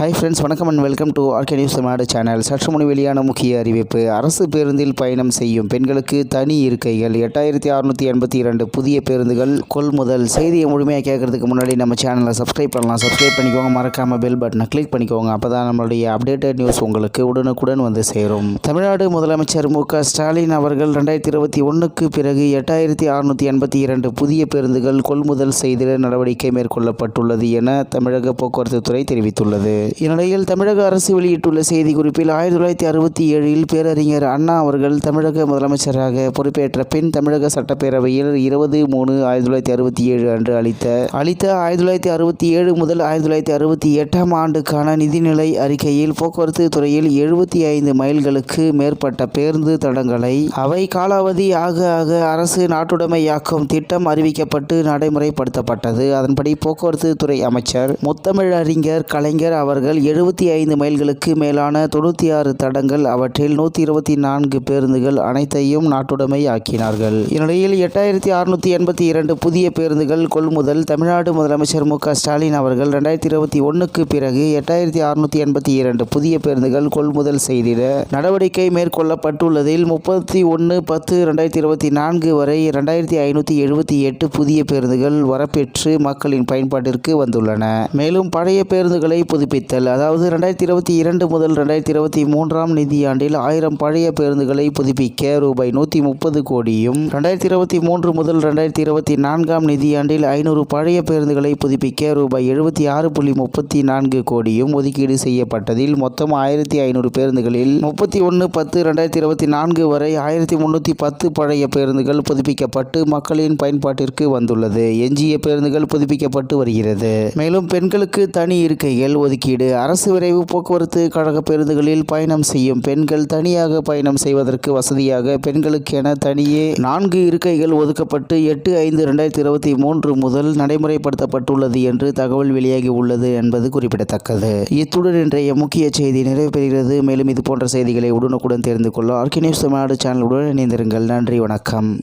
Hi friends வணக்கம் and welcome to RK news Tamil Nadu channel சற்று முன் வெளியான முக்கிய அறிவிப்பு. அரசு பேருந்தில் பயணம் செய்யும் பெண்களுக்கு தனி இருக்கைகள். எட்டாயிரத்தி அறுநூற்றி எண்பத்தி இரண்டு புதிய பேருந்துகள் கொள்முதல். செய்தியை முழுமையாக கேட்கறதுக்கு முன்னாடி நம்ம சேனலை சப்ஸ்கிரைப் பண்ணலாம். சப்ஸ்கிரைப் பண்ணிக்கோங்க. மறக்காமல் பெல் பட்டனை கிளிக் பண்ணிக்கோங்க. அப்போ தான் நம்மளுடைய அப்டேட்டட் நியூஸ் உங்களுக்கு உடனுக்குடன் வந்து சேரும். தமிழ்நாடு முதலமைச்சர் மு க ஸ்டாலின் அவர்கள் ரெண்டாயிரத்தி இருபத்தி ஒன்றுக்கு பிறகு எட்டாயிரத்தி அறுநூற்றி எண்பத்தி இரண்டு புதிய பேருந்துகள் கொள்முதல் செய்திட நடவடிக்கை மேற்கொள்ளப்பட்டுள்ளது என தமிழக போக்குவரத்து துறை தெரிவித்துள்ளது. இந்நிலையில் தமிழக அரசு வெளியிட்டுள்ள செய்திக்குறிப்பில் ஆயிரத்தி தொள்ளாயிரத்தி அறுபத்தி ஏழில் பேரறிஞர் அண்ணா அவர்கள் தமிழக முதலமைச்சராக பொறுப்பேற்ற பின் தமிழக சட்டப்பேரவையில் இருபது மூணு ஆயிரத்தி தொள்ளாயிரத்தி அறுபத்தி ஏழு அன்று அளித்த அளித்த ஆயிரத்தி தொள்ளாயிரத்தி அறுபத்தி ஏழு முதல் ஆயிரத்தி தொள்ளாயிரத்தி அறுபத்தி எட்டாம் ஆண்டுக்கான நிதிநிலை அறிக்கையில் போக்குவரத்து துறையில் எழுபத்தி ஐந்து மைல்களுக்கு மேற்பட்ட பேருந்து தடங்களை அவை காலாவதி ஆக ஆக அரசு நாட்டுடைமையாக்கும் திட்டம் அறிவிக்கப்பட்டு நடைமுறைப்படுத்தப்பட்டது. அதன்படி போக்குவரத்து துறை அமைச்சர் முத்தமிழறிஞர் கலைஞர் அவர் அவர்கள் எழுபத்தி ஐந்து மைல்களுக்கு மேலான தொண்ணூற்றி ஆறு தடங்கள் அவற்றில் நூற்றி இருபத்தி நான்கு பேருந்துகள் அனைத்தையும் நாட்டுடைமை ஆக்கினார்கள். இந்நிலையில் எட்டாயிரத்தி அறுநூற்றி எண்பத்தி இரண்டு புதிய பேருந்துகள் கொள்முதல் தமிழ்நாடு முதலமைச்சர் மு க ஸ்டாலின் அவர்கள் ரெண்டாயிரத்தி இருபத்தி ஒன்றுக்கு பிறகு எட்டாயிரத்தி அறுநூற்றி எண்பத்தி இரண்டு புதிய பேருந்துகள் கொள்முதல் செய்திட நடவடிக்கை மேற்கொள்ளப்பட்டுள்ளதில் முப்பத்தி ஒன்று பத்து ரெண்டாயிரத்தி இருபத்தி நான்கு வரை ரெண்டாயிரத்தி ஐநூற்றி எழுபத்தி எட்டு புதிய பேருந்துகள் வரப்பெற்று மக்களின் பயன்பாட்டிற்கு வந்துள்ளன. மேலும் பழைய பேருந்துகளை புதுப்பித்து புதுப்பித்தல் அதாவது ரெண்டாயிரத்தி இருபத்தி இரண்டு முதல் ரெண்டாயிரத்தி இருபத்தி மூன்றாம் நிதியாண்டில் ஆயிரம் பழைய பேருந்துகளை புதுப்பிக்க ரூபாய் நூற்றி முப்பது கோடியும் ரெண்டாயிரத்தி இருபத்தி மூன்று முதல் ரெண்டாயிரத்தி இருபத்தி நான்காம் நிதியாண்டில் ஐநூறு பழைய பேருந்துகளை புதுப்பிக்க ரூபாய் எழுபத்தி ஆறு புள்ளி முப்பத்தி நான்கு கோடியும் ஒதுக்கீடு செய்யப்பட்டதில் மொத்தம் ஆயிரத்தி ஐநூறு பேருந்துகளில் முப்பத்தி ஒன்று பத்து ரெண்டாயிரத்தி இருபத்தி நான்கு வரை ஆயிரத்தி முன்னூற்றி பத்து பழைய பேருந்துகள் புதுப்பிக்கப்பட்டு மக்களின் பயன்பாட்டிற்கு வந்துள்ளது. எஞ்சிய பேருந்துகள் புதுப்பிக்கப்பட்டு வருகிறது. மேலும் பெண்களுக்கு தனி இருக்கைகள் ஒதுக்கீடு அரசு விரைவு போக்குவரத்து கழக பேருந்துகளில் பயணம் செய்யும் பெண்கள் தனியாக பயணம் செய்வதற்கு வசதியாக பெண்களுக்கென தனியே நான்கு இருக்கைகள் ஒதுக்கப்பட்டு எட்டு ஐந்து ரெண்டாயிரத்தி இருபத்தி மூன்று முதல் நடைமுறைப்படுத்தப்பட்டுள்ளது என்று தகவல் வெளியாகி உள்ளது என்பது குறிப்பிடத்தக்கது. இத்துடன் இன்றைய முக்கிய செய்தி நிறைவு பெறுகிறது. மேலும் இது போன்ற செய்திகளை உடனுக்குடன் தெரிந்து கொள்ள ஆர்கி நியூஸ் தமிழ்நாடு சேனலுடன் இணைந்திருங்கள். நன்றி வணக்கம்.